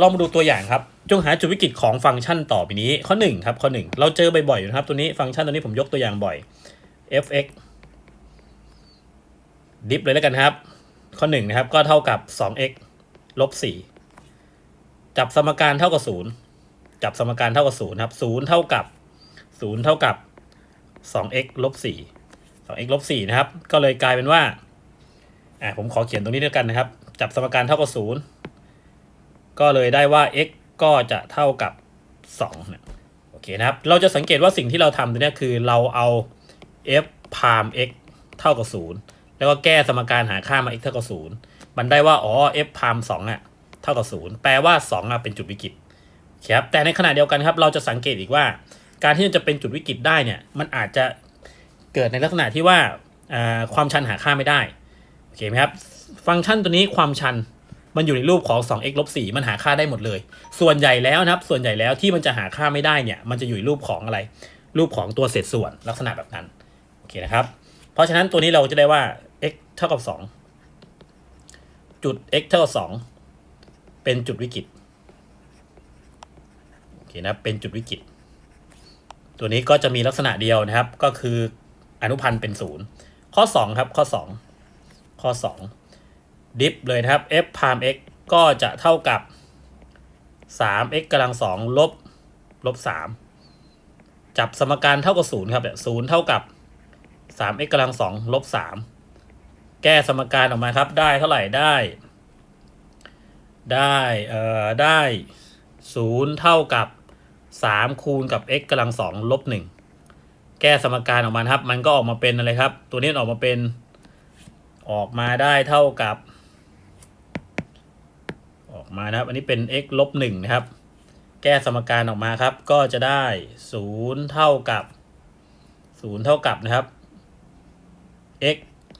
ลองมาดูตัวอย่างครับ จงหาจุดวิกฤตของฟังก์ชันต่อไปนี้ ข้อ1ครับข้อ 1 เราเจอบ่อยๆอยู่นะครับตัวนี้ฟังก์ชันตัวนี้ผมยกตัวอย่างบ่อย fx ดิฟเลยแล้วกันครับ ข้อ 1 นะครับ ก็เท่ากับ 2x ลบ 4 จับสมการเท่ากับ 0 จับสมการเท่ากับ 0 ครับ 0 เท่ากับ 0 เท่ากับ 2x ลบ 4 2x ลบ 4 นะครับ ก็เลยกลายเป็นว่า อ่าผมขอเขียนตรงนี้ด้วยกันนะครับ จับสมการเท่ากับ 0 ก็เลยได้ว่า x ก็จะเท่ากับ2นี่ยโอเคนะครับ เราจะสังเกตว่าสิ่งที่เราทำตัวนี้คือเราเอา f พาม x เท่ากับ 0 แล้วก็แก้สมการหาค่ามา x เท่ากับ 0 มันได้ว่า อ๋อ f พาม2อะเท่ากับ 0 แปลว่า 2อะเป็นจุดวิกฤตครับแต่ในขณะเดียวกันครับ เราจะสังเกตอีกว่า การที่มันจะเป็นจุดวิกฤตได้เนี่ย มันอาจจะเกิดในลักษณะที่ว่าความชันหาค่าไม่ได้ โอเคไหมครับ ฟังก์ชันตัวนี้ความชัน มันอยู่ในรูปของ 2x ลบ4มันหาค่าได้หมดเลย ส่วนใหญ่แล้วนะครับ ส่วนใหญ่แล้วที่มันจะหาค่าไม่ได้เนี่ย มันจะอยู่ในรูปของอะไร รูปของตัวเศษส่วนลักษณะแบบนั้น โอเคนะครับ เพราะฉะนั้นตัวนี้เราจะได้ว่า x เท่ากับ 2 จุด x เท่ากับ 2 เป็นจุดวิกฤต โอเคนะ เป็นจุดวิกฤต ตัวนี้ก็จะมีลักษณะเดียวนะครับ ก็คืออนุพันธ์เป็นศูนย์ข้อ 2 ครับ ข้อ 2 ข้อ 2 ดิฟเลยนะครับ f พาม x ก็จะเท่ากับ 3x กำลัง2ลบลบ3จับสมการเท่ากับ0ครับเนี่ย0เท่ากับ 3x กำลัง2ลบ3แก้สมการออกมาครับ ได้เท่าไหร่ได้ ได้เอ่อได้0เท่ากับ 3 คูณกับ x กำลัง2ลบ1แก้สมการออกมาครับ มันก็ออกมาเป็นอะไรครับ ตัวนี้ออกมาเป็นออกมาได้เท่ากับ มานะครับ อันนี้เป็น x ลบ1นะครับ แก้สมการออกมาครับ ก็จะได้0เท่ากับ0เท่ากับนะครับ x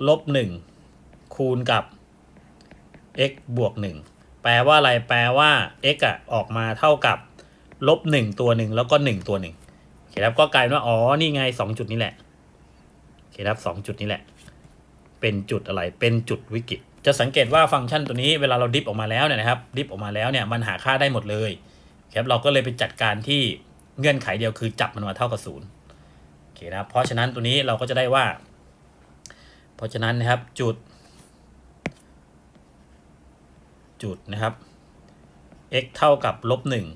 ลบ1คูณกับ x บวก1แปลว่าอะไร แปลว่า x อะออกมาเท่ากับลบ1ตัวหนึ่งแล้วก็1ตัวหนึ่งโอเคครับ ก็กลายเป็นว่า อ๋อ นี่ไง2จุดนี้แหละโอเคครับ2จุดนี้แหละ เป็นจุดอะไร เป็นจุดวิกฤต จะสังเกตว่าฟังก์ชันตัวนี้เวลาเราดิฟออกมาแล้วเนี่ยนะครับดิฟออกมาแล้วเนี่ยมันหาค่าได้หมดเลยครับเราก็เลยไปจัดการที่เงื่อนไขเดียวคือจับมันมาเท่ากับศูนย์โอเคนะเพราะฉะนั้นตัวนี้เราก็จะได้ว่า เพราะฉะนั้นนะครับจุด จุดนะครับ x เท่ากับลบหนึ่ง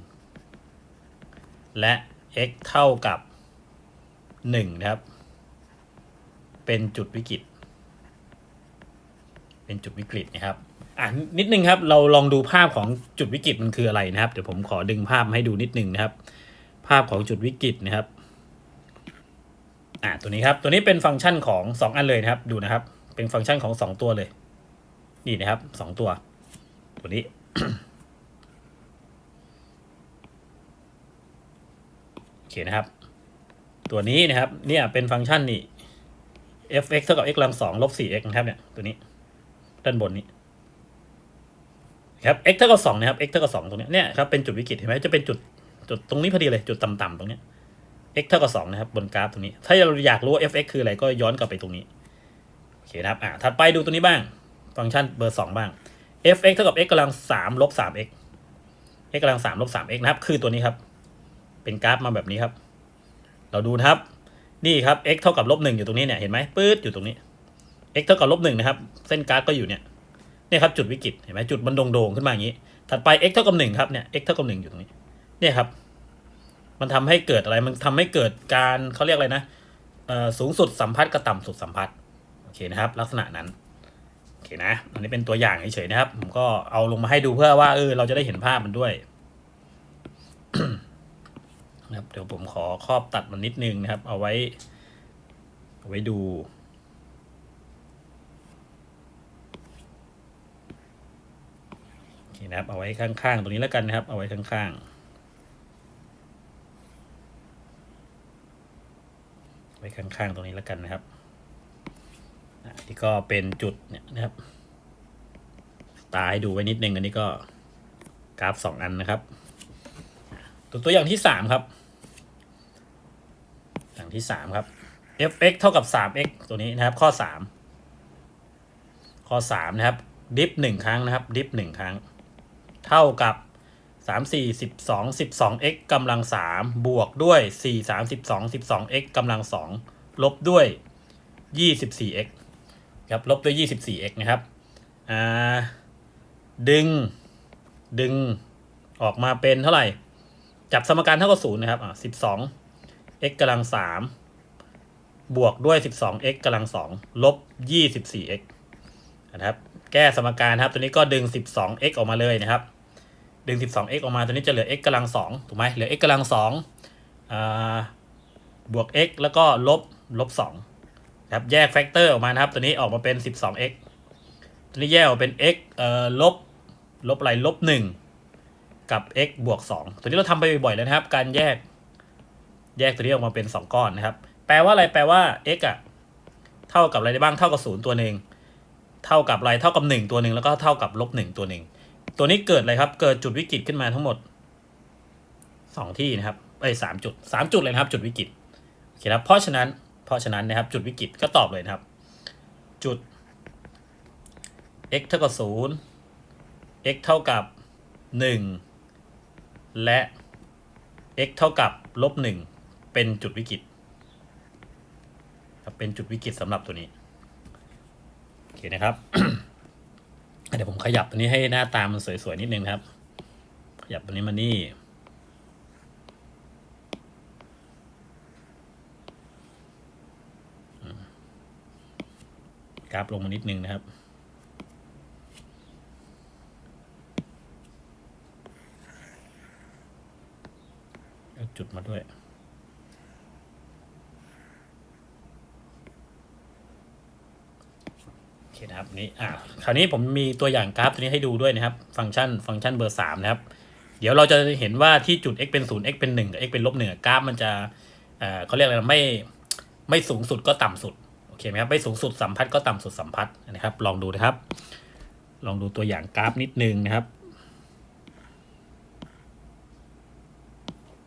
และ x เท่ากับหนึ่งนะครับ เป็นจุดวิกฤต เป็นจุดวิกฤตนะครับอะนิดนึงครับเราลองดูภาพของจุดวิกฤตมันคืออะไรนะครับเดี๋ยวผมขอดึงภาพให้ดูนิดนึงนะครับ ภาพของจุดวิกฤตนะครับอะตัวนี้ครับตัวนี้เป็นฟังก์ชันของ 2 อันเลยนะครับดูนะครับ เป็นฟังก์ชันของ 2 ตัวเลย นี่นะครับ 2 ตัว ตัวนี้โอเคนะครับ ตัวนี้นะครับเนี่ยเป็นฟังก์ชันนี่ f(x) เท่ากับ x กำลังสองลบ 4x นะครับเนี่ยตัวนี้ ด้านบนนี้ครับ x เท่ากับสองนะครับ x เท่ากับสองตรงนี้เนี่ยครับเป็นจุดวิกฤตเห็นไหมจะเป็นจุดจุดตรงนี้พอดีเลยจุดต่ำๆตรงนี้ x เท่ากับสองนะครับบนกราฟตรงนี้ ถ้าเราอยากรู้ว่า f(x) คืออะไรก็ย้อนกลับไปตรงนี้โอเคนะครับอ่าถัดไปดูตัวนี้บ้าง ฟังก์ชันเบอร์สองบ้าง f(x) เท่ากับ x กำลังสามลบสาม x x กำลังสามลบสาม x นะครับ คือตัวนี้ครับ เป็นกราฟมาแบบนี้ครับ เราดูนะครับ นี่ครับ x เท่ากับลบหนึ่งอยู่ตรงนี้เนี่ยเห็นไหมปื๊ดอยู่ตรงนี้ x เท่ากับลบหนึ่งนะครับ เส้นกราฟก็อยู่เนี่ยเนี่ยครับจุดวิกฤตเห็นไหมจุดมันโด่งๆขึ้นมาอย่างนี้ ถัดไป x เท่ากับหนึ่งครับเนี่ย x เท่ากับหนึ่งอยู่ตรงนี้เนี่ยครับ มันทำให้เกิดอะไรมันทำให้เกิดการเขาเรียกอะไรนะเออสูงสุดสัมพัทธ์กับต่ำสุดสัมพัทธ์โอเคนะครับ ลักษณะนั้นโอเคนะ อันนี้เป็นตัวอย่างเฉยๆนะครับ ผมก็เอาลงมาให้ดูเพื่อว่าเออเราจะได้เห็นภาพมันด้วยนะครับเดี๋ยวผมขอครอบตัดมันนิดนึงนะครับ เอาไว้เอาไว้ดู โอเค นะครับ เอาไว้ข้างๆ ตรงนี้แล้วกันนะครับ เอาไว้ข้างๆ ไว้ข้างๆ ตรงนี้แล้วกันนะครับอะนี่ก็เป็นจุดเนี่ยนะครับ ตาให้ดูไว้นิดนึงอันนี้ก็กราฟสองอันนะครับ ตัวตัวอย่างที่สามครับ อย่างที่สามครับ f(x) เท่ากับ 3x ตัวนี้นะครับ ข้อสามข้อสามนะครับ ดิฟหนึ่งครั้งนะครับ ดิฟหนึ่งครั้ง เท่ากับสามสี่สิบสองสิบสอง x กำลังสามบวกด้วยสี่สามสิบสองสิบสอง x กำลังสองลบด้วยยี่สิบสี่ x ครับลบด้วยยี่สิบสี่ x นะครับอ่าดึง ดึงออกมาเป็นเท่าไหร่ จับสมการเท่ากับศูนย์นะครับอ่าสิบสอง x กำลังสามบวกด้วยสิบสอง x กำลังสองลบยี่สิบสี่ x นะครับ แก้สมการครับ ตัวนี้ก็ดึงสิบสอง x ออกมาเลยนะครับ ดึง 12x ออกมาตัวนี้จะเหลือ x กำลัง2ถูกไหมเหลือ x กำลัง2บวก x แล้วก็ลบลบ2ครับแยกแฟกเตอร์ออกมานะครับ ตัวนี้ออกมาเป็น 12x ตัวนี้แยกออกเป็น x เอ่อลบลบอะไรลบ1กับ x บวก 2 ตัวนี้เราทำไปบ่อยๆแล้วนะครับ การแยกแยกตัวนี้ออกมาเป็น 2 ก้อนนะครับ แปลว่าอะไรแปลว่า x อะเท่ากับอะไรได้บ้างเท่ากับ 0 ตัวหนึ่งเท่ากับอะไรเท่ากับ 1 ตัวหนึ่งแล้วก็เท่ากับลบ1ตัวหนึ่ง ตัวนี้เกิดอะไรครับ เกิดจุดวิกฤตขึ้นมาทั้งหมดสองที่นะครับเอ้สามจุดสามจุดเลยนะครับ จุดวิกฤตโอเคครับเพราะฉะนั้นเพราะฉะนั้นนะครับ จุดวิกฤตก็ตอบเลยนะครับ จุด x เท่ากับศูนย์ x เท่ากับหนึ่งและ x เท่ากับลบหนึ่งเป็นจุดวิกฤตครับเป็นจุดวิกฤตสำหรับตัวนี้โอเคนะครับ เดี๋ยวผมขยับตัวนี้ให้หน้าตามันสวยๆนิดนึงครับ ขยับตัวนี้มานี่ กราฟลงมานิดนึงนะครับ จุดมาด้วย โอเค นี่อ่าคราวนี้ผมมีตัวอย่างกราฟตัวนี้ให้ดูด้วยนะครับ ฟังก์ชันฟังก์ชันเบอร์สามนะครับ เดี๋ยวเราจะเห็นว่าที่จุด x เป็นศูนย์ x เป็นหนึ่งกับ x เป็นลบหนึ่งกราฟมันจะเอ่อเขาเรียกอะไรไม่ไม่สูงสุดก็ต่ำสุดโอเคไหมครับไม่สูงสุดสัมพัทธ์ก็ต่ำสุดสัมพัทธ์นะครับ ลองดูนะครับ ลองดูตัวอย่างกราฟนิดนึงนะครับ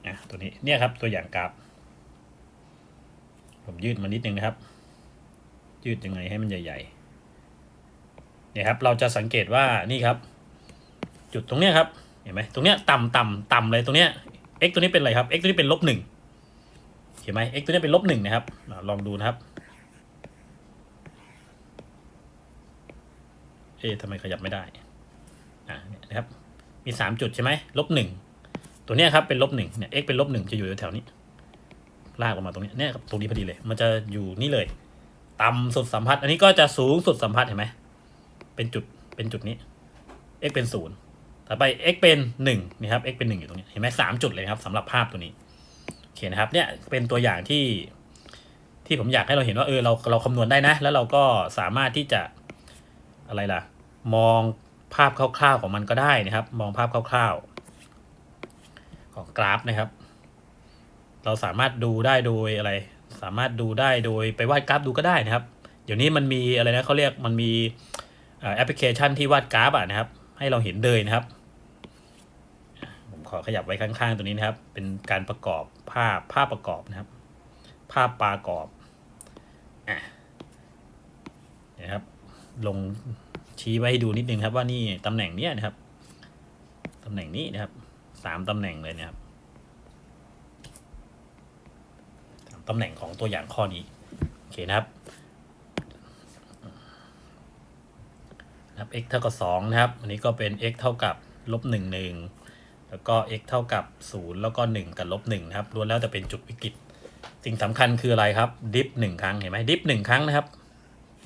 อะตัวนี้เนี่ยครับตัวอย่างกราฟ ผมยืดมานิดนึงนะครับ ยืดยังไงให้มันใหญ่ ๆ เนี่ยครับเราจะสังเกตว่านี่ครับ จุดตรงเนี้ยครับเห็นไหมตรงเนี้ยต่ำต่ำต่ำเลยตรงเนี้ย x ตัวนี้เป็นอะไรครับ x ตัวนี้เป็นลบหนึ่งเห็นไหม x ตัวนี้เป็นลบหนึ่งนะครับลองดูนะครับเอ๊ะทำไมขยับไม่ได้อ่าเนี่ยนะครับมีสามจุดใช่ไหมลบหนึ่งตัวเนี้ยครับเป็นลบหนึ่งเนี่ย x เป็นลบหนึ่งจะอยู่แถวๆนี้ลากออกมาตรงนี้เนี่ยครับตรงนี้พอดีเลย มันจะอยู่นี่เลย ต่ำสุดสัมพัทธ์อันนี้ก็จะสูงสุดสัมพัทธ์เห็นไหม เป็นจุดเป็นจุดนี้ x เป็นศูนย์ต่อไป x เป็นหนึ่งนี่ครับ x เป็นหนึ่งอยู่ตรงนี้ เห็นไหมสามจุดเลยครับสำหรับภาพตัวนี้โอเคนะครับ เนี่ยเป็นตัวอย่างที่ที่ผมอยากให้เราเห็นว่าเออเราเราคำนวณได้นะ แล้วเราก็สามารถที่จะอะไรล่ะ มองภาพคร่าวๆของมันก็ได้นะครับ มองภาพคร่าวๆ ของกราฟนะครับ เราสามารถดูได้โดยอะไร สามารถดูได้โดยไปวาดกราฟดูก็ได้นะครับ เดี๋ยวนี้มันมีอะไรนะเขาเรียกมันมี แอปพลิเคชันที่วาดกราฟอะนะครับ ให้เราเห็นเลยนะครับ ผมขอขยับไว้ข้างๆตัวนี้นะครับ เป็นการประกอบภาพภาพประกอบนะครับ ภาพประกอบอะครับ ลงชี้ไว้ให้ดูนิดนึงครับ ว่านี่ตำแหน่งเนี้ยนะครับตำแหน่งนี้นะครับสามตำแหน่งเลยนะครับตำแหน่งของตัวอย่างข้อนี้ โอเคนะครับ นะครับ x เท่ากับสองนะครับ อันนี้ก็เป็น x เท่ากับลบหนึ่งหนึ่งแล้วก็ x เท่ากับศูนย์แล้วก็หนึ่งกับลบหนึ่งนะครับล้วนแล้วแต่เป็นจุดวิกฤต สิ่งสำคัญคืออะไรครับ ดิฟหนึ่งครั้ง เห็นไหมดิฟหนึ่งครั้งนะครับ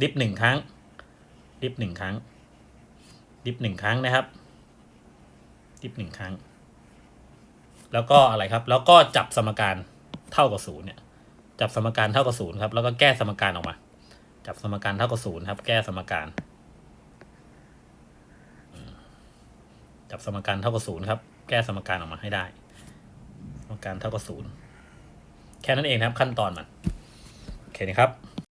ดิฟหนึ่งครั้ง ดิฟหนึ่งครั้ง ดิฟหนึ่งครั้งนะครับ ดิฟหนึ่งครั้ง แล้วก็อะไรครับ แล้วก็จับสมการเท่ากับศูนย์เนี่ย จับสมการเท่ากับศูนย์ครับ แล้วก็แก้สมการออกมา จับสมการเท่ากับศูนย์ครับ แก้สมการอืม จับสมการเท่ากับศูนย์ครับ แก้สมการออกมาให้ได้ สมการเท่ากับศูนย์แค่นั้นเองครับขั้นตอนมัน โอเคนะครับ